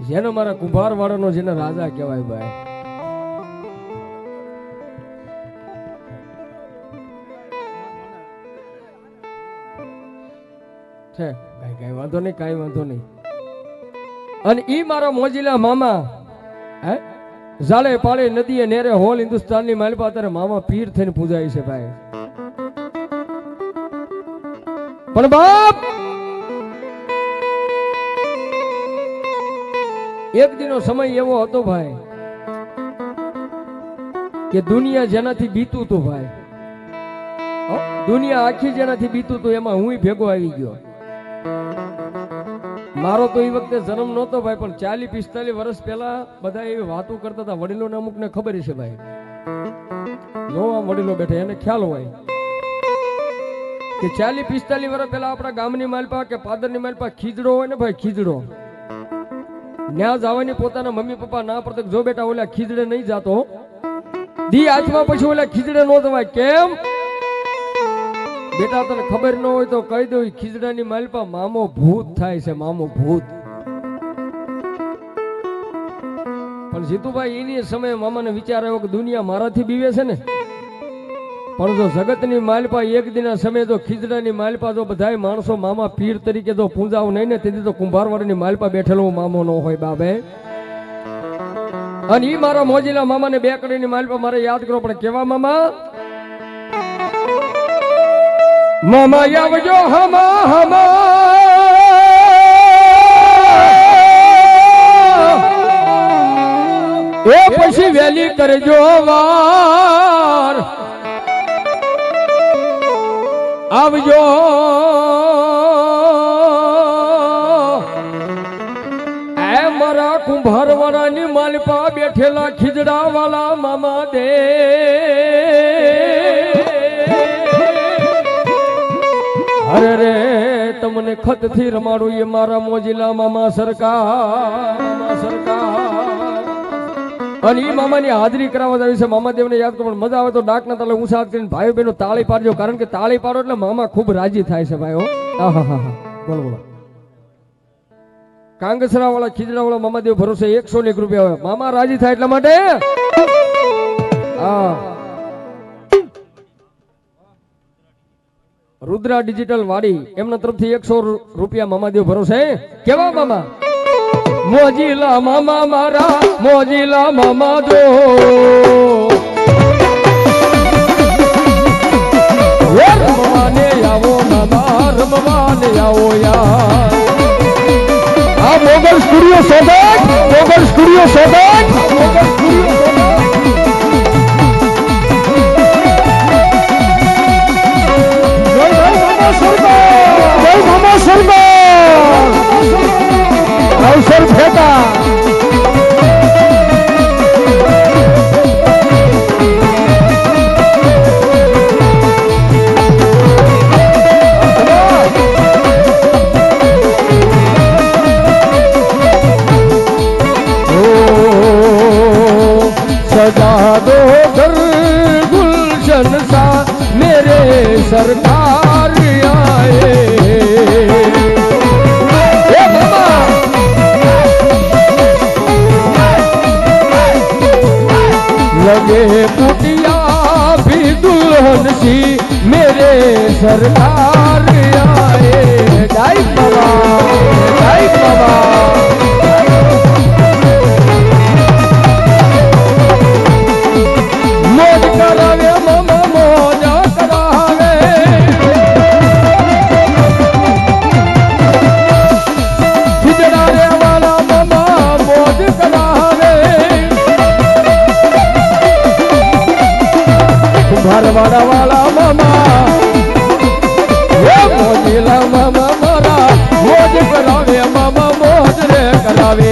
જેનો મારા કુંભાર વાળાનો જેને રાજા કહેવાય ભાઈ. છે, કઈ કઈ વાંધો નહીં, કઈ વાંધો નહીં. અને ઈ મારા મોજીલા મામા, હે? ઝાલે પાળે નદીએ નેરે હોલ હિન્દુસ્તાનની માલપા અત્યારે મામા પીર થઈને પૂજાય છે ભાઈ. પણ બાપ એક દિનો સમય એવો હતો ભાઈ કે દુનિયા જેનાથી બીતું હતું ભાઈ. દુનિયા આખી જેનાથી બીતું હતું એમાં હું ભેગો આવી ગયો. મારો તો એ વખતે જન્મ નહોતો ભાઈ, પણ ચાલી પિસ્તાલીસ વર્ષ પહેલા બધા એવી વાતો કરતા હતા, વડીલોને અમુકને ખબર છે ભાઈ. જો આમ વડીલો બેઠા, એને ખ્યાલ હોય કે ચાલી પિસ્તાલીસ વર્ષ પહેલા આપણા ગામની માલપા કે પાદરની માલપા ખીજડો હોય ને ભાઈ, ખીજડો. ન્યા જવાની પોતાના મમ્મી પપ્પા ના પડતા જો બેટા ઓલા ખીજડે નહીં જાતો દી હાથમાં પછી ઓલા ખીજડે નો જવાય. કેમ? બેટા તને ખબર ન હોય તો કહી દઉં ખીજડાની માલપા મામો ભૂત થાય છે, મામો ભૂત. પણ જીતુભાઈ એની સમયે મામાને વિચાર આવ્યો કે દુનિયા મારાથી બીવે છે ને? પણ જો જગતની માલપા એક દિના સમયે જો ખીજડાની માલપા જો બધાય માણસો મામા પીર તરીકે જો પૂંજાવ નહીં ને તેથી તો કુંભારવાડીની માલપા બેઠેલો મામો ન હોય બાબે. અને ઈ મારા મોજીલા મામાને બે કડીની માલપા મારે યાદ કરો, પણ કેવા મામા? મામા આવજો, હમા હમા. એ પછી વેલી કરજો વાર. આવજો. એ મારા કુંભારવાળાની માલપા બેઠેલા ખીજડા વાળા મામા દે. અરે રે, તમને ખતથી રમાડું એ મારા મોજીલા મામા સરકાર મામા સરકાર. અને એ મામાની હાજરી કરાવવા આવી છે. મામાદેવને યાદ પણ મજા આવે તો ડાકના તાલે ઊંચા હાથ કરીને ભાઈ બહેનો તાળી પાડજો. કારણ કે તાળી પાડો એટલે મામા ખૂબ રાજી થાય છે ભાઈ, હો. હા બોલો બોલો. કાંગસરા વાળા ખીજડા વાળા મામાદેવ ભરોસે એકસો ને એક રૂપિયા આવે મામા રાજી થાય એટલા માટે? હા. રુદ્રા ડિજિટલ વાડી. એમના તરફથી એકસો રૂપિયા મામાદેવ ભરોસે. કેવા મામા? મોજીલા મામા મારા, મોજીલા મામા દો રમવાને આવો મામા, રમવાને આવો યાર. આ મોગલ સ્ટુડિયો સદક મોગલ સ્ટુડિયો સોદક सरकार आए ए मामा लगे कुटिया भी दुल्हन सी मेरे सरकार आए जय बाबा जय बाबा ભરવાડા વાલા મમા હે મોજ કરાવે મામા મોજ રે કરાવે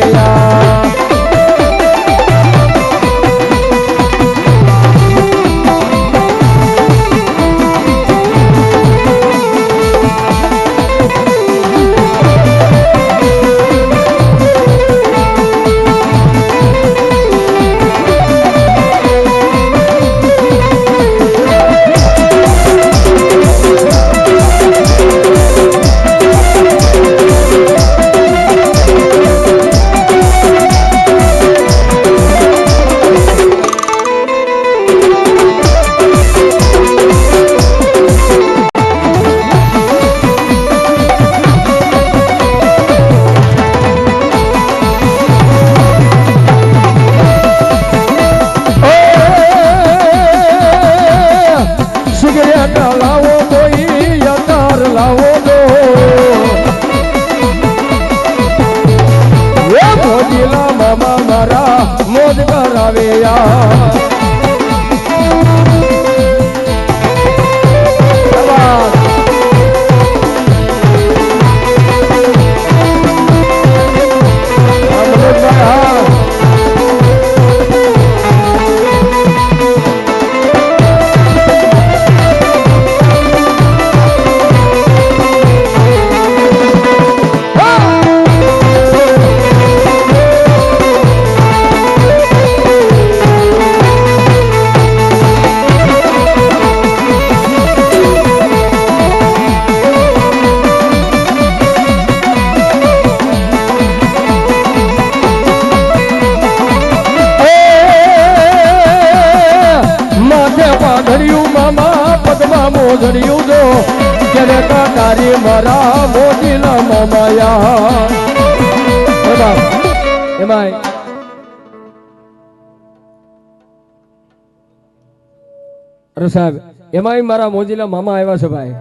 અરે સાહેબ, એમાંય મારા મોજીલા મામા આવ્યા છે ભાઈ.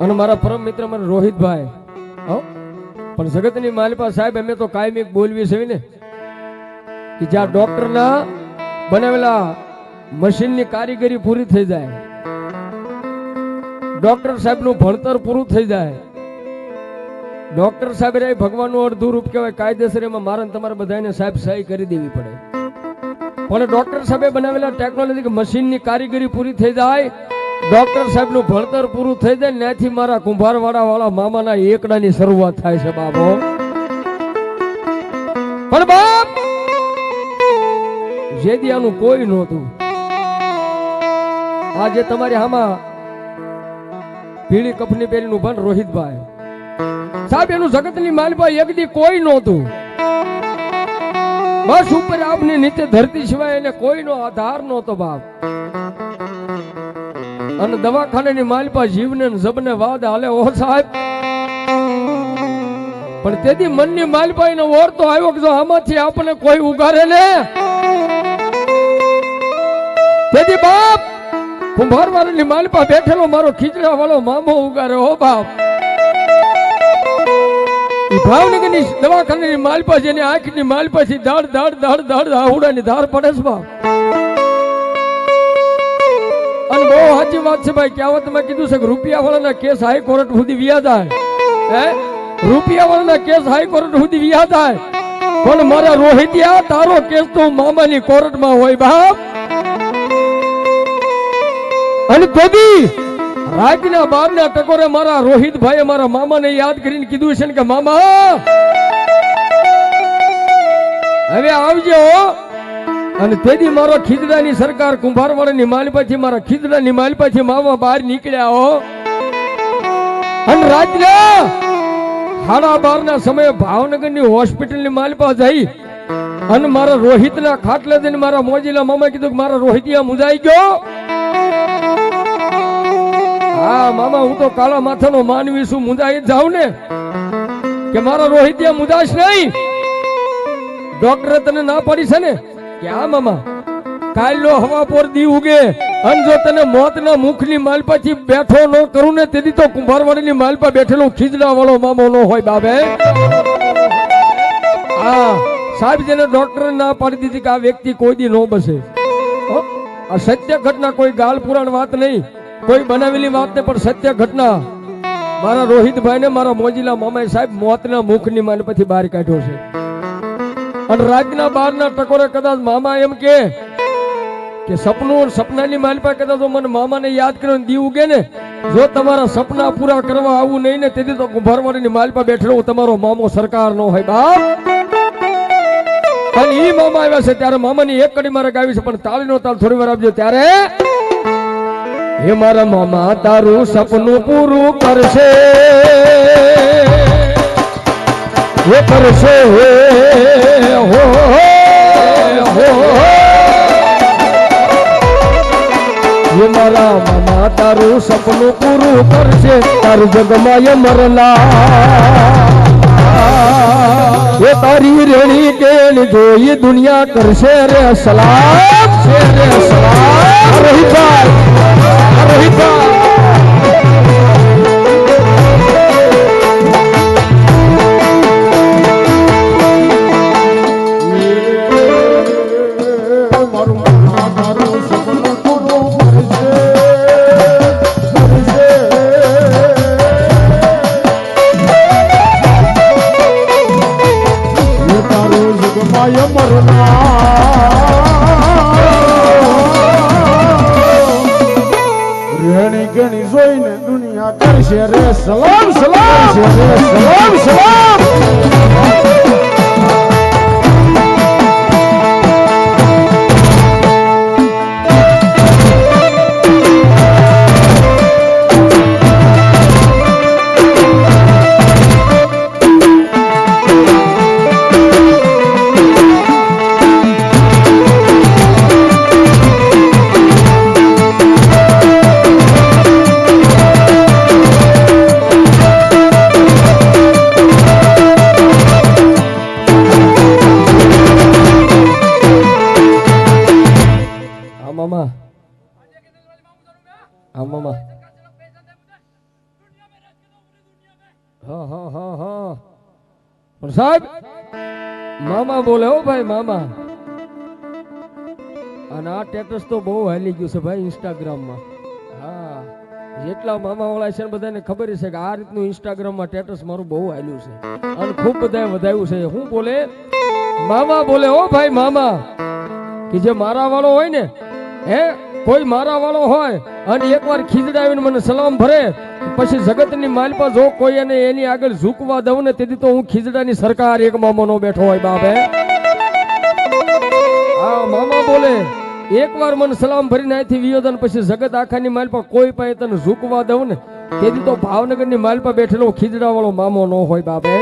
અને મારા પરમ મિત્ર મને રોહિતભાઈ. હો? પણ જગતની માલિપા સાહેબ, એમને તો કાયમી બોલવી છે ને. કે જ્યાં ડોક્ટરના બનાવેલા મશીનની કારીગરી પૂરી થઈ જાય. ડોક્ટર સાહેબનું ભણતર પૂરું થઈ જાય. ડોક્ટર સાહેબ રે ભગવાનનું અડધું રૂપ કહેવાય, કાયદેસર એમાં મારે તમારે બધાને સાહેબ સહી કરી દેવી પડે. પણ ડોક્ટર સાહેબે બનાવેલા ટેકનોલોજી મશીનની કારીગરી પૂરી થઈ જાય, ડોક્ટર સાહેબનું ભણતર પૂરું થઈ જાય, ત્યાંથી મારા કુંભારવાડા વાળા મામાના એકડાની શરૂઆત થાય છે બાબો. પણ બાપ, જેદિયાનું કોઈ નહોતું. આજે તમારી આમાં પીળી કફની પહેરીનું પણ રોહિતભાઈ. સાહેબ, એનું જગતની માલભાઈ એક દી કોઈ નહોતું. બસ ઉપર આપની નીચે ધરતી સિવાય એને કોઈનો આધાર નહોતો બાપ. અને દવાખાનાની માલપા જીવને જબને વાદ હાલે. ઓ સાહેબ. પણ તેથી મનની માલપાઈ નો ઓરતો આવ્યો કે જો આમાંથી આપણે કોઈ ઉગારે ને? તેથી બાપ, કુંભારવાળાની માલપા બેઠેલો મારો ખીચડા વાળો મામો ઉગારે. હો બાપ. ભાવનગરની દવાખાનાની માલપા જેની આંખની માલપા થી ધાડ ધાડ ધાડ દાડ આહુડાની ધાર પડે છે અને બહુ સાચી વાત છે ભાઈ, કહેવતમાં કીધું છે કે રૂપિયા વાળાના કેસ હાઈકોર્ટ સુધી વ્યા થાય હે? રૂપિયા વાળાના કેસ હાઈકોર્ટ સુધી વ્યા થાય પણ મારા રોહિતિયા, તારો કેસ તો મામાની કોર્ટમાં હોય બાપ. અને તોબી રાતના બારના ટકોરે મારા રોહિતભાઈએ મારા મામાને યાદ કરીને કીધું છે ને કે, મામા, હવે આવજો. અને તેથી મારો ખીજડાની સરકાર કુંભારવાડાની માલપાથી મારા ખીજડાની માલપાથી મામા બહાર નીકળ્યા હો. અને રાજના સાડા બાર ના સમયે ભાવનગરની હોસ્પિટલની માલપા જઈ અને મારા રોહિતના ખાટલે મારા મોજીલા મામા કીધું કે, મારા રોહિતિયા મુજાઈ ગયો. હા, મામા, હું તો કાળા માથાનો માનવી છું. મુંજાઈ જાઉં ને? કે મારા રોહિતિયા મુંજાશ નહીં? ડોક્ટરે તને ના પાડી છે ને? કે હા, મામા. કાલનો હવા પર દી ઉગે. અને જો તને મોતના મુખની માલપાથી બેઠો ન કરું ને, તેથી તો કુંભારવાડીની માલપા બેઠેલો ખીજડા વાળો મામો ન હોય, બાબે. હા, સાહેબ, જેને ડોક્ટરે ના પાડી દીધી કે આ વ્યક્તિ કોઈ દી ન બસે. આ સત્ય ઘટના કોઈ ગાલ પુરાણ વાત નહીં. કોઈ બનાવેલી વાત નહીં પણ સત્ય ઘટના. મારા રોહિતભાઈ ને મારા મોજીલા મામા સાહેબ મોતના મુખની પછી બહાર કાઢ્યો છે. અને રાતના બારના ટકોરે કદાચ મામા એમ કે કે સપનું સપનાની માલપા જો મને મામાને યાદ કર્યો દી ઉગે ને, જો તમારા સપના પૂરા કરવા આવું નહીં ને તેથી તો કુંભારવાડીની માલપા બેઠેલો તમારો મામો સરકાર નો હોય. બાપ! અને ઈ મામા આવ્યા છે ત્યારે મામાની એક કડી મારે ગાવી છે, પણ તાળીનો તાલ થોડી વાર આપજો ત્યારે હે મારા મામા, તારું સપનું પૂરું કરશે. હે કરશે, હે, હો હો મારા મામા, તારું સપનું પૂરું કરશે. તારું જગમાય મરલા. એ તારી રેણી કેણ જોઈ દુનિયા કરશે રે સલામ છે રે રોહિતભાઈ જોઈને દુનિયા કરશે રે સલામ સલામ સલામ સલામ આ મામા હા હા હા. હા સાહેબ, મામા બોલે હો ભાઈ, મામા. અને આ ટેટસ તો બહુ હાલી ગયું છે ભાઈ ઇન્સ્ટાગ્રામમાં હા, જેટલા મામા વાળા છે બધાને ખબર છે કે આ રીતનું ઇન્સ્ટાગ્રામમાં ટેટસ મારું બહુ હાલ્યું છે. અને ખૂબ બધાએ વધાવ્યું છે. હું બોલે, મામા બોલે હો ભાઈ, મામા, કે જે મારા વાળો હોય ને હે? કોઈ મારા વાળો હોય અને એકવાર ખીજડાવીને મને સલામ ભરે, પછી જગતની માલપા જો કોઈ એને એની આગળ ઝૂકવા દઉં ને, તેથી તો હું ખીજડાની સરકાર એક મામો નો બેઠો હોય, બાપે, હા? મામા બોલે, એકવાર મને સલામ ભરીને અહીંથી વિયોદન પછી જગત આખાની માલપા કોઈ પાસે તને ઝૂકવા દઉં ને, તેથી તો ભાવનગરની માલપા બેઠેલો ખીજડા વાળો મામો ન હોય, બાપે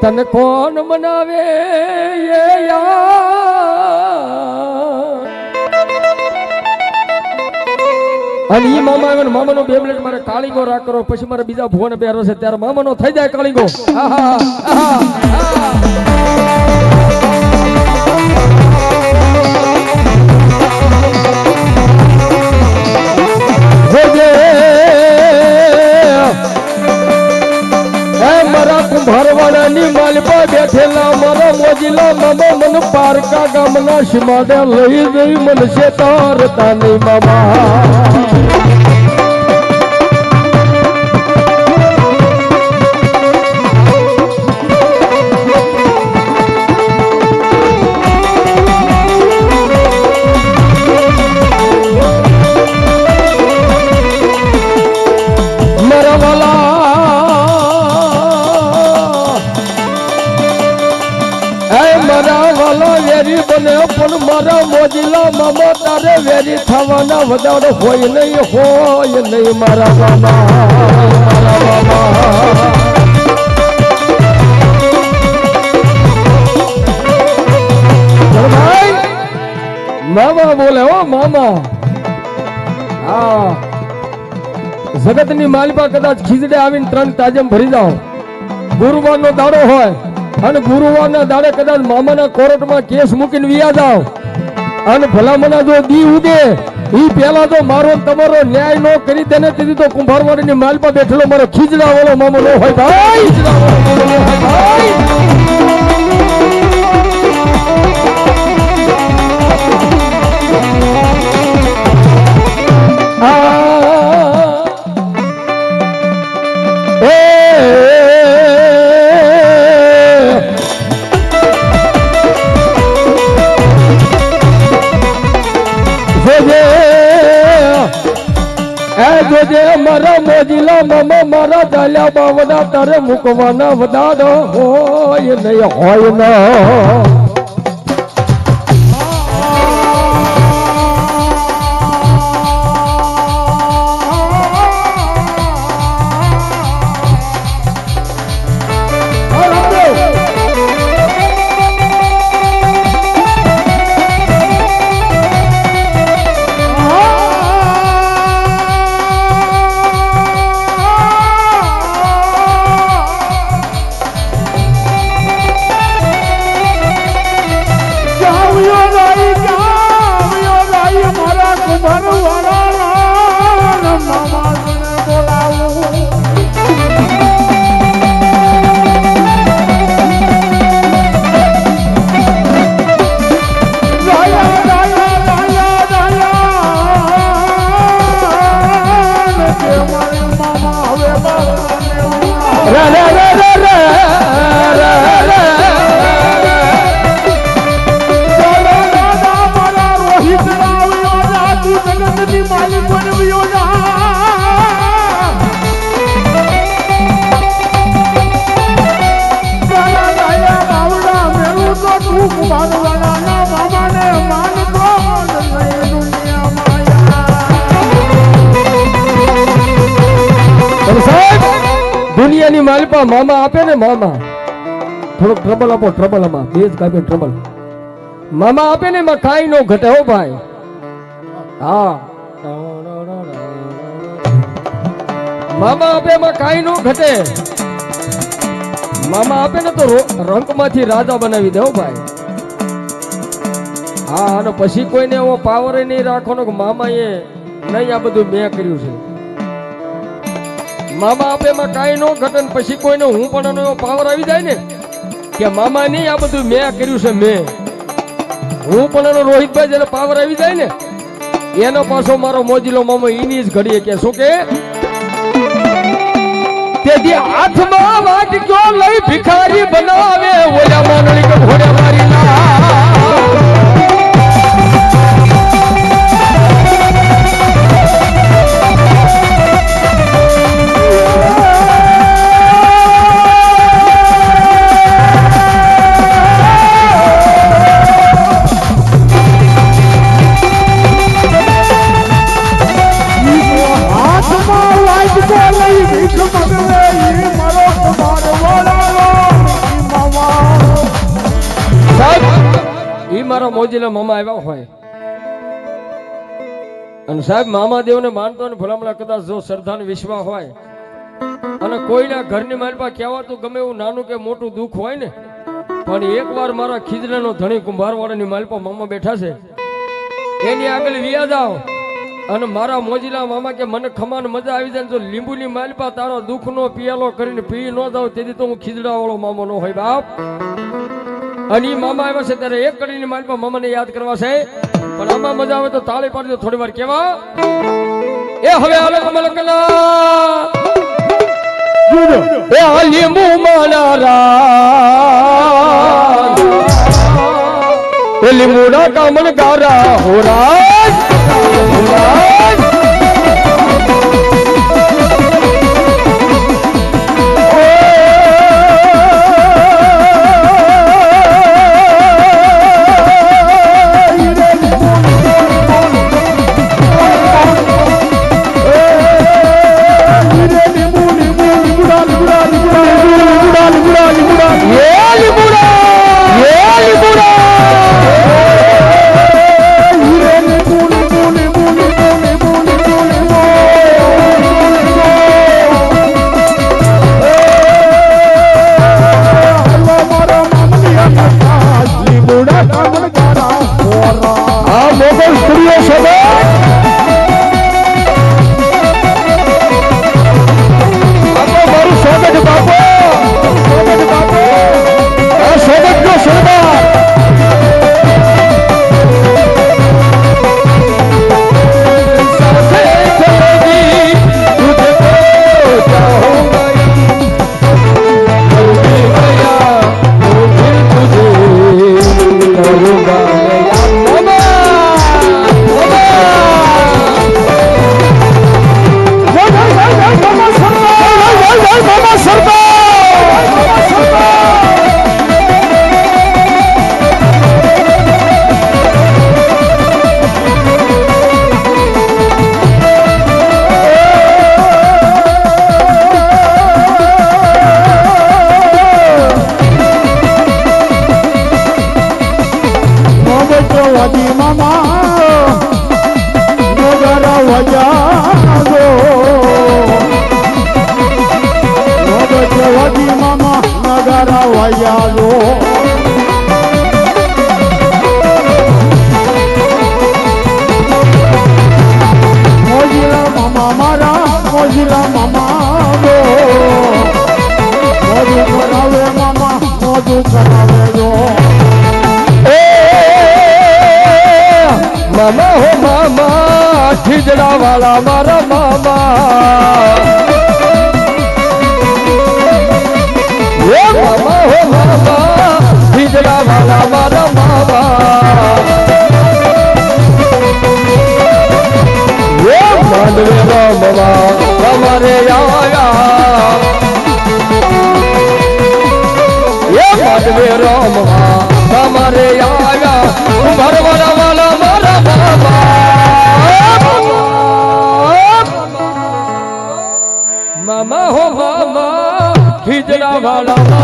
તને કોણ મનાવે યા અને ઈ મામા આવે ને મામાનો બે મિનિટ મારે કાળીગો રાખ કરો પછી મારે બીજા ભુવન પહેરો છે ત્યારે મામાનો થઈ જાય કાળીગો આહા, આહા. મારા કુંભારવાડાની માલપા બેઠેલા મારા મોજીલા મામા મન પારકા ગામના સીમાડે લઈ જઈ છે તારતા નહીં મામા. મામા તારે વેરી થવાના વધારો હોય નહીં હોય નહીં મારા મામા મારા મામા. મામા બોલે હો, મામા. હા. જગતની માલિપા કદાચ ખીજડે આવીને ત્રણ તાજમ ભરી જાઓ. ગુરુવારનો દાડો હોય અને ગુરુવારના દાડે કદાચ મામાના કોર્ટમાં કેસ મૂકીને વિયા જાઓ. અને ભલામણા જો દી ઉદે ઈ પેલા તો મારો તમારો ન્યાય નો કરી દે ને તેથી તો કુંભારવાડીની માલપા બેઠેલો મારો ખીજડા વાળો મામો નો હોય ભાઈ. જોજે મારા મોજીલા મામા મારા ચાલ્યા બાવડા તારે મૂકવાના વધારો. હોય નહીં હોય ના દુનિયાની માલપા મામા આપે ને મામા? થોડોક ટ્રબલ આપો ટ્રબલ આમાં. બે જ કાપે ટ્રબલ મામા આપે ને એમાં કાંઈ નો ઘટે હો ભાઈ. હા. મામા આપે એમાં કાંઈ નો ઘટે. મામા આપે ને તો રંકમાંથી રાજા બનાવી દે હો ભાઈ. હા, અને પછી કોઈને એવો પાવર નહીં રાખવાનો કે મામા એ નહીં આ બધું મેં કર્યું છે. મામા બાપ એમાં કાંઈ નો ઘટે ને પછી કોઈને હું પણ એનો એવો પાવર આવી જાય ને, કે મામા નહીં, આ બધું મેં કર્યું છે મેં. હું પણ એનો રોહિતભાઈ જેને પાવર આવી જાય ને, એનો પાછો મારો મોજીલો મામો ઈની જ ઘડીએ કે શું કે? તેથી હાથમાં વાટક્યો લઈ ભિખારી બનાવે, ઓલા મોનળી કે ઘોડે મારી ના. સાહેબ મોજીલો મામા આવ્યા હોય. અને સાહેબ મામા દેવને માનતો ને ભલામણા કદાચ જો શ્રદ્ધા વિશ્વા હોય, અને કોઈના ઘરની માલપા કહેવાતું ગમે એવું નાનું કે મોટું દુઃખ હોય ને, પણ એકવાર મારા ખીજડાનો ધણી કુંભારવાળાની માલપા મામા બેઠા છે, એની આગળ વિયા જાઓ. અને મારા મોજીલા મામા કે મને ખમાન મજા આવી જાય જો લીંબુની માલપા તારો દુઃખનો પિયાલો કરીને પી ન જાવ તેથી તો હું ખીજડાવાળો મામો ન હોય બાપ. અને ઈ મામા આવ્યા છે ત્યારે એક કડીની માલપા મામાને યાદ કરવા છે. પણ આમાં મજા આવે તો તાળી પાડજો થોડી વાર કેવા. એ હવે મલકના જુદો એ આ મુમાના માનારા એ લીંબુડા કામણ ગારા હોરાજ હોરાજ વાળા મારા મામા. એ મામા, હો મામા ખીજડા વાળા મારા મામા. એ માંડવે રમવા તમારે આયા. એ માંડવે રમવા તમારે ખીજડા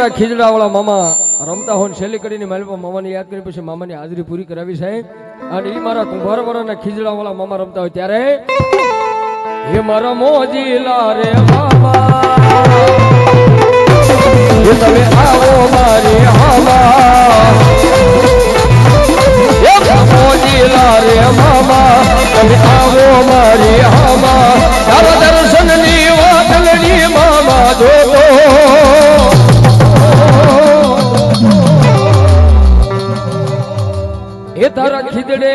મારા ખીજડાવાળા મામા રમતા હોય છેલ્લી કરીને મારી મામાને યાદ કરી પછી મામાની હાજરી પૂરી કરાવી છે. અને એ મારા કુંભાર વાળાના ખીજડા મામા રમતા હોય ત્યારે હે મારા મોજીલા રે મામા. તમે આવો રે મામા. તમે આવો મારી હામા. એ તારા ખીદડે આવી